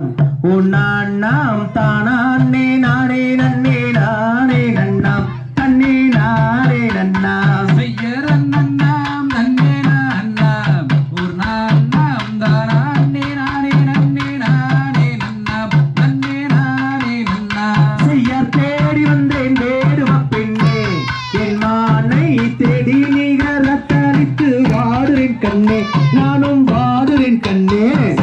உன்னாம் தானே நானே நன்னே நானே நன்னாம். தன்னே நானே நன்னாம். செய்யறன் நன்னாம் நன்னே நன்னாம். ஒரு நன்னாம் தானே நானே நன்னே நானே நன்னாம். நன்னே நானே நன்னாம். செய்யார் தேடி வந்தேன் வேடுவ பெண்ணே. என் மானை தேடி நிகரத்தளித்து வாடுறேன் கண்ணே. நானும் வாடுறேன் கண்ணே.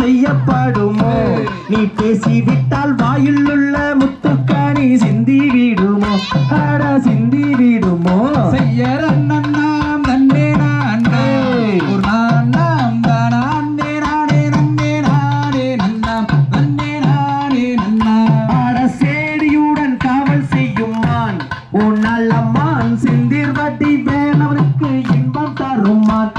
செய்யப்படுமோ? நீ பேசிவிட்டால் வாயில் உள்ள முத்துக்காணி சிந்தி விடுமோ ஆட சிந்தி விடுமோ செய்யறன் நன்னாம் நன்னே நன்னாம் ஒரு நன்னாம் தானே நானே நன்னே நானே நன்னாம். நன்னே நானே நன்னாம். ஆட சேடியுடன் காவல் செய்யும் மான். உன் நல்லம்மான் சிந்திர் வட்டி வேணவனுக்கு இன்பம் தருமான்.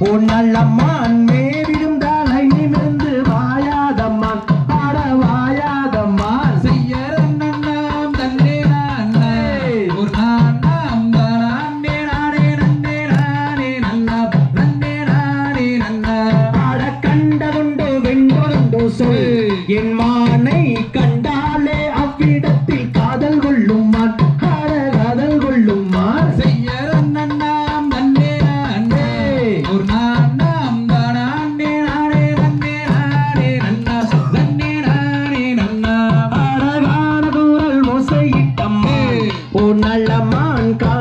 உன் நல்லம்மான் மேவிடுந்தால் நிமிர்ந்து வாயாதம்மான் ஆட வாயாதம்மான் செய்யறன் நன்னாம் தன்னே நானே ஒரு நன்னாம் தானே நானே நன்னே நானே நன்னே நானே கண்டதுண்டு சொல். என் மானை கண்டாலே நலமான் கா